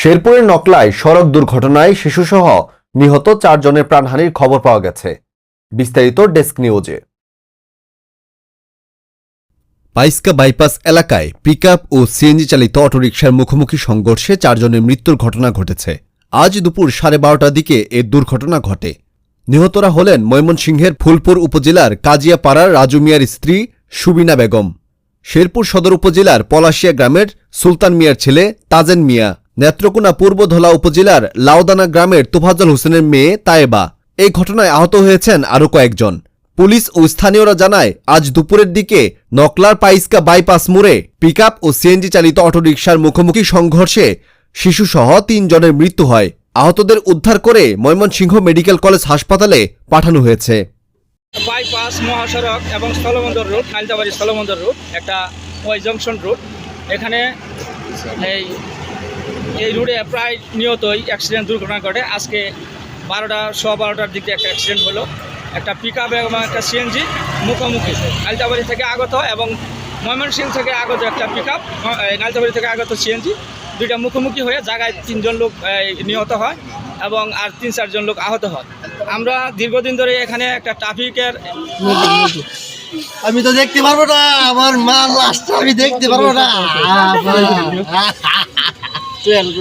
শেরপুরের নকলায় সড়ক দুর্ঘটনায় শিশুসহ নিহত চারজনের প্রাণহানির খবর পাওয়া গেছে। বিস্তারিত ডেস্ক নিউজে। পাইস্কা বাইপাস এলাকায় পিকআপ ও সিএনজি চালিত অটোরিকশার মুখোমুখি সংঘর্ষে চারজনের মৃত্যুর ঘটনা ঘটেছে। আজ দুপুর সাড়ে বারোটার দিকে এ দুর্ঘটনা ঘটে। নিহতরা হলেন ময়মনসিংহের ফুলপুর উপজেলার কাজিয়াপাড়ার রাজু মিয়ার স্ত্রী সুবিনা বেগম। শেরপুর সদর উপজেলার পলাশিয়া গ্রামের সুলতান মিয়ার ছেলে তাজেন মিয়া। নেত্রকোনা পূর্ব পূর্বধলা উপজেলার লাউদানা গ্রামের তোফাজল হোসেনের মেয়ে তায়েবা। এই ঘটনায় আহত হয়েছেন আরও কয়েকজন। পুলিশ ও স্থানীয়রা জানায়, আজ দুপুরের দিকে নকলার পাইস্কা বাইপাস মোড়ে পিকআপ ও সিএনজি চালিত অটোরিকশার মুখোমুখি সংঘর্ষে শিশুসহ তিনজনের মৃত্যু হয়। আহতদের উদ্ধার করে ময়মনসিংহ মেডিকেল কলেজ হাসপাতালে পাঠানো হয়েছে। বাইপাস মহাসড়ক এবং স্থলবন্দর রুট নাইলতাবাড়ি স্থলবন্দর রুট একটা ওই জংশন রুট এখানে এই এই রুটে প্রায় নিয়তই অ্যাক্সিডেন্ট দুর্ঘটনা ঘটে। আজকে বারোটা সোয়া বারোটার দিকে একটা অ্যাক্সিডেন্ট হলো। একটা পিক আপ এবং একটা সিএনজি মুখোমুখি। নাইলতাবাড়ি থেকে আগত এবং ময়মনসিংহ থেকে আগত একটা পিক আপ নাইলতাবাড়ি থেকে আগত সিএনজি দুইটা মুখোমুখি হয়ে জায়গায় তিনজন লোক নিহত হয় এবং আর তিন চারজন লোক আহত হয়। আমরা দীর্ঘদিন ধরে এখানে একটা ট্রাফিকের আমি তো দেখতে পারব না আমার মা লাস্টটা আমি দেখতে পারব না। টুয়েলভ